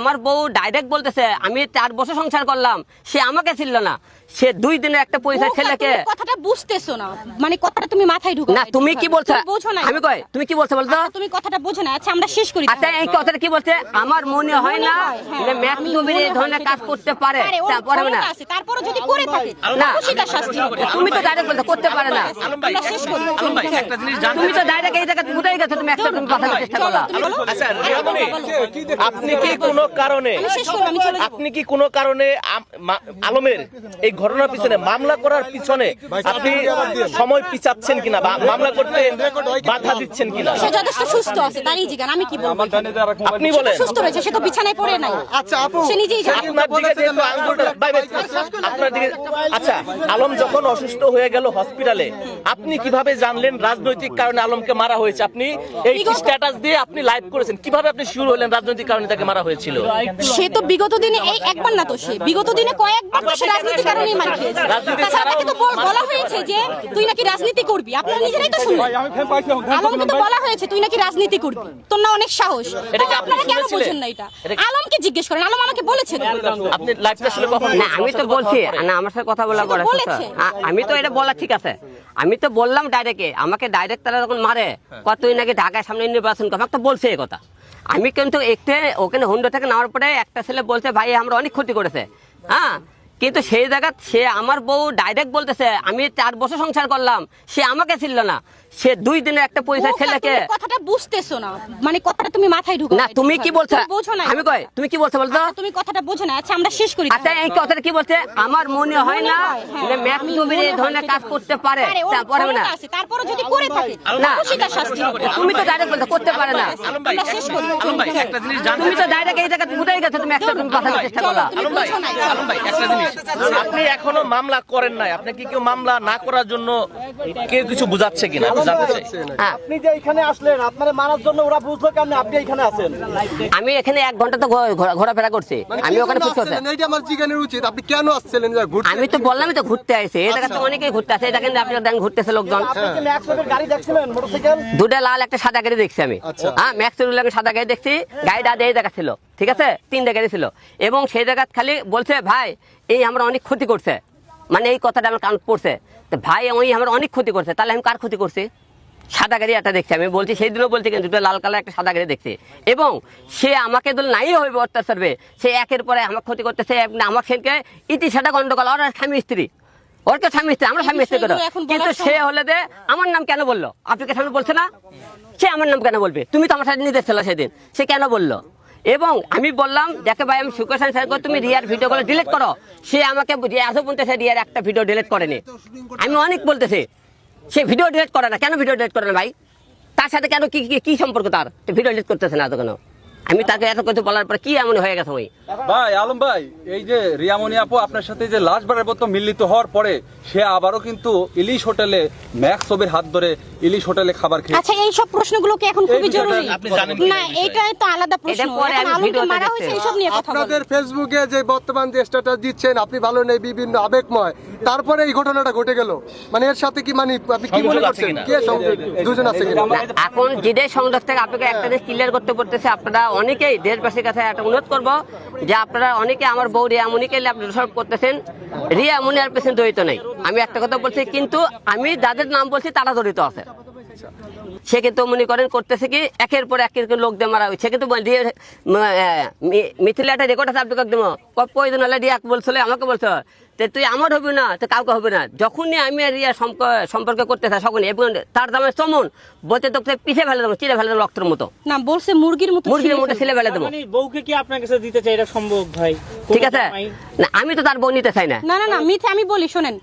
আমার বউ ডাইরেক্ট বলতেছে আমি চার বছর সংসার করলাম সে আমাকে ছিল না। সে দুই দিনের একটা পয়সা ছেলেকে তুমি কথাটা বুঝতেছো না। মানে কথাটা তুমি মাথায় ঢুকো না তুমি কি বলছো? বোঝো না আমি কই? তুমি কি বলছো বলতো? আচ্ছা, তুমি কথাটা বোঝো না আচ্ছা আমরা শেষ করি আচ্ছা এই কথাটা কি বলছে? আমার মনে হয় না হ্যাঁ, যে ম্যাথ আমি এই ধরনের কাজ করতে পারে। পারে, তারপরে না। তারপরে যদি করে থাকে না। শাস্তি। হবে তুমি তো ডাইরেক্ট বলতে করতে পারে না। আলম আমরা শেষ করি। আলম ভাই একটা জিনিস জানতে তুমি তো ডাইরেক্ট এই জায়গায় উঠেই গেছো তুমি একটা তুমি বাঁচানোর চেষ্টা করলা আচ্ছা রিয়ামণি আপনি কি কোনো কারণে। আপনি কি কোনো কারণে আলমের এই ঘটনার পিছনে মামলা করার পিছনে আপনি সময় পিছাচ্ছেন কিনা বা মামলা করতে বাধা দিচ্ছেন কিনা? সে যথেষ্ট সুস্থ আছে তারই জিজ্ঞান আমি কি বলব আপনি বলেন। সুস্থ রয়েছে সে তো বিছানায় পড়ে নাই। আচ্ছা আপু সে নিজেই আপনার দিকে যেহেতু আঙ্গুলটা বাই বাই, আপনার দিকে আচ্ছা আলম যখন অসুস্থ হয়ে গেল হসপিটালে আপনি কীভাবে জানলেন রাজনৈতিক কারণে আলমকে মারা হয়েছে? আপনি এই স্ট্যাটাস দিয়ে আপনি লাইভ করেছেন। কীভাবে আপনি শুরু হলেন রাজনৈতিক কারণে তাকে মারা হয়েছিল? সে তো বিগত দিনে এই একবার না তো সে। বিগত দিনে কয়েকবার তো সে রাজনীতির কারণেই মার খেয়েছে। তাছাড়া তো বলা হয়েছে যে তুই নাকি রাজনীতি করবি। আপনারা নিজেরাই তো শুনলেন। আলমকে তো বলা হয়েছে তুই নাকি রাজনীতি করবি। তোর না অনেক সাহস। আপনারা কেন? বোঝেন না এটা? আলমকে জিজ্ঞেস করেন। আলম আমাকে বলেছে আপনি লাইভটা আসলে কখন না আমি তো বলছি না আমার সাথে কথা বলা পরে আমি তো এটা বলা ঠিক আছে। আমি তো বললাম ডাইরেক্টে আমাকে ডাইরেক্ট তারা যখন মারে কত তুই নাকি ঢাকায় সামনে নির্বাচন কর। আমাকে তো বলছে এই কথা। আমি কিন্তু একটু ওখানে হুন্ডো থেকে নামার পরে একটা ছেলে বলছে, ভাই, আমরা অনেক ক্ষতি করেছে। হ্যাঁ? কিন্তু সেই জায়গা সে আমার বউ ডাইরেক্ট বলতেছে আমি চার বছর সংসার করলাম সে আমাকে ছিল না। সে দুই দিনের একটা পয়সা ছেলেকে তুমি কথাটা বুঝতেছো না। মানে কথাটা তুমি মাথায় ঢুকো না তুমি কি বলছো? তুমি বোঝো না আমি কই? তুমি কি বলছো বলতো আচ্ছা, তুমি কথাটা বোঝো না আচ্ছা আমরা শেষ করি আচ্ছা এই কথাটা কি বলছে? আমার মনে হয় না হ্যাঁ, যে ম্যাথ আমি নবীর এই ধরনের কাজ করতে পারে পারে, ওর তারপরে না তারপরে যদি করে থাকে না। শাস্তি। তুমি তো ডাইরেক্ট বলতে করতে পারে না। আমরা শেষ করি। আলম ভাই একটা জিনিস জানতে তুমি তো ডাইরেক্ট এই জায়গায় উঠেই গেছো তুমি একটা তুমি বাঁচানোর চেষ্টা করলা। তুমি না, আলম ভাই একটা জিনিস আপনি এখনও মামলা করেন নাই। আপনি কি কেউ মামলা না করার জন্য কেউ কিছু বুঝাচ্ছে কিনা? হ্যাঁ। আপনি যে এখানে আসলেন আপনারা মারার জন্য ওরা বুঝলো কেমনে? আপনি এখানে আছেন। আমি এখানে এক ঘণ্টা তো ঘোরাফেরা করছি। মানে আমি ওখানে এইটা আমার জিজ্ঞানের উচিত। আপনি কেন আসছিলেন? যে ঘুরতে আমি তো বললামই তো ঘুরতে আসছে এটা তো অনেকেই ঘুরতে আসে। এটা কিন্তু আপনার দেন ঘুরতেছে লোকজন। আপনি কি ম্যাক্স গাড়ি দেখছিলেন? মোটরসাইকেল? দুটা লাল একটা সাদা গাড়ি দেখছি আমি। আচ্ছা। হ্যাঁ ম্যাক্স লাগে সাদা গাড়ি দেখছি। গাড়িটা এই জায়গা ছিল। ঠিক আছে? তিনটা গাড়ি ছিল এবং সেই জায়গা খালি বলছে ভাই এই আমরা অনেক ক্ষতি করছে। মানে এই কথাটা আমার কান পড়ছে। তো ভাই ওই আমার অনেক ক্ষতি করছে। তাহলে আমি কার ক্ষতি করছি? সাদা গাড়ি একটা দেখছি আমি। বলছি সেই দিনও বলছি কিন্তু লাল কালার একটা সাদা গাড়ি দেখছি। এবং সে আমাকে দল নাই হইবে অত্যাচারবে সে একের পরে আমার ক্ষতি করতেছে। আমার সেনকে ইতি সেটা গন্ডগোল। ওর স্বামী স্ত্রী। ওর তো স্বামী স্ত্রী আমরা স্বামী স্ত্রী করো। কিন্তু সে হলে দে আমার নাম কেন বলল? আপনাকে সামনে বলছে না? সে আমার নাম কেন বলবে? তুমি তো আমার সাথে নিতে ছিল সেদিন। সে কেন বলল? এবং আমি বললাম, দেখে ভাই, আমি সুকেশ স্যার তুমি রিয়ার ভিডিওগুলো ডিলিট করো। সে আমাকে এত বলতেছে, রিয়ার একটা ভিডিও ডিলিট করেনি। আমি অনেক বলতেছি, সে ভিডিও ডিলিট করে না। কেন ভিডিও ডিলিট করে না ভাই? তার সাথে কেন কি কি- সম্পর্ক তার? ভিডিও ডিলিট করতেছে না এত কেন? আমি তাকে এত কিছু বলার পরে কি এমন হয়ে গেছে ওই ভাই আলম ভাই এই যে রিয়ামণি আপু আপনার সাথে যে লাস্ট বারের মতো মিলিত হওয়ার পরে সে আবারও কিন্তু ইলিশ হোটেলে ম্যাক্স ছবির হাত ধরে ইলিশ হোটেলে খাবার খেয়ে আচ্ছা এই সব প্রশ্নগুলো কি এখন খুবই জরুরি? আপনি জানেন না এটা তো আলাদা প্রশ্ন। এটা পরে আমি ভিডিওতে মারা হয়েছে। এইসব নিয়ে কথা আপনাদের ফেসবুকে যে বর্তমান যে স্ট্যাটাস দিচ্ছেন আপনি ভালো নেই বিভিন্ন আবেগময়। তারপরে এই ঘটনাটা ঘটে গেল। মানে এর সাথে কি মানে আপনি কি মনে করছেন? কে দুজন আছে কিনা? এখন জিডের সংযোগ থেকে আপনাকে একটা দেশ ক্লিয়ার করতে পড়তেছে আপনারা অনেকেই দেশবাসীর কাছে একটা অনুরোধ করব যে আপনারা অনেকে আমার বউ রিয়া মুনিকে আপনি দোষারোপ করতেছেন। রিয়া মুনি আর পেছনে জড়িত নেই। আমি একটা কথা বলছি কিন্তু আমি যাদের নাম বলছি তারা জড়িত আছে। সে কিন্তু মনে করেন করতেছে কি একের পর একের লোক দিয়ে মারা হয়েছে। কিন্তু দিয়ে মিথিলা একটা রেকর্ড আছে আপনাকে একদম প্রয়োজন হলে বলছিল আমাকে বলছো যে তুই আমার হবে না তো কাউকে হবে না। যখনই আমি আর রিয়া সম্প- সম্পর্ক করতে থাকি তখনই এবং তার দামে চমন বলতে তোকে পিছিয়ে ফেলে দেবো চিড়ে ফেলে দেবো রক্তের মতো। না বলছে মুরগির মতো মুরগির মতো ছেলে ফেলে দেবো। মানে বউকে কি আপনার কাছে দিতে চাই? এটা সম্ভব ভাই? ঠিক আছে? না আমি তো তার বউ নিতে চাই না। না না না মিথ্যে আমি বলি শোনেন।